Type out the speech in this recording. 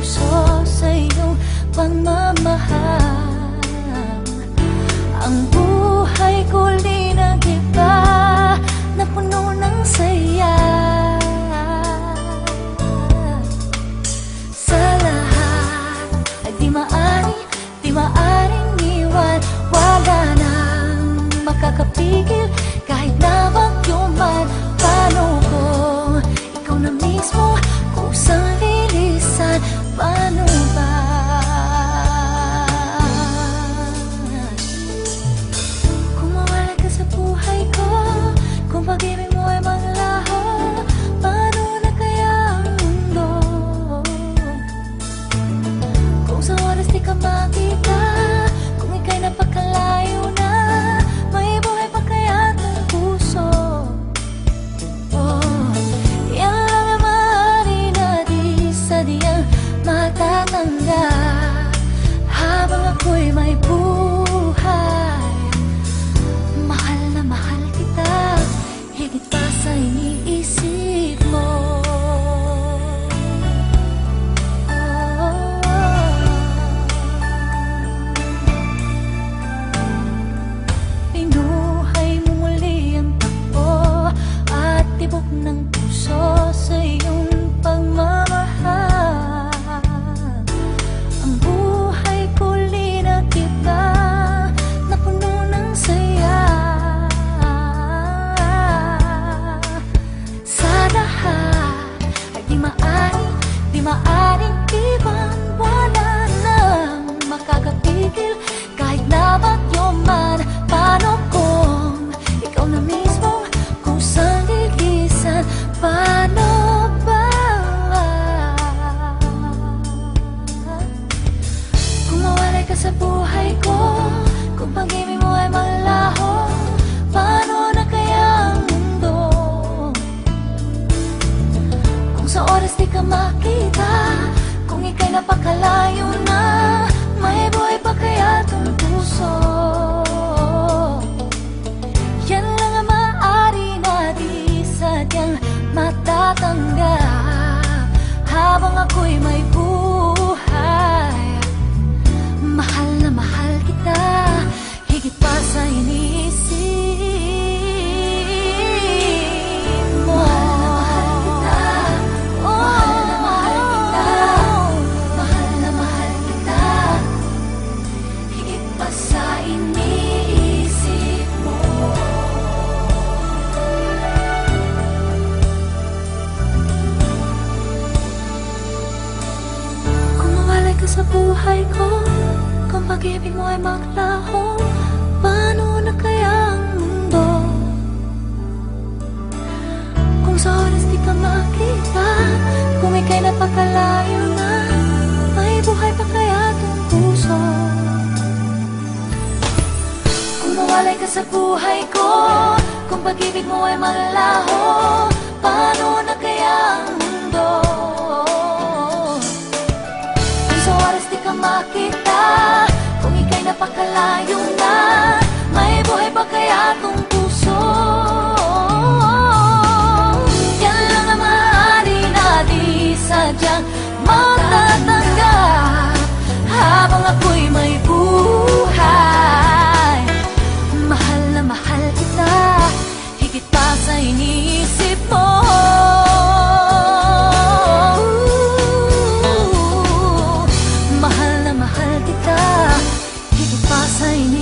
puso sa iyong pagmamahal. sa buhay ko Kung pag-ibig mo ay maglaho Paano na kaya ang mundo? Kung sa oras di ka makita Kung ika'y napakalayo na May buhay pa kaya tong puso? Kung mawalay ka sa buhay ko Kung pag-ibig mo ay maglaho say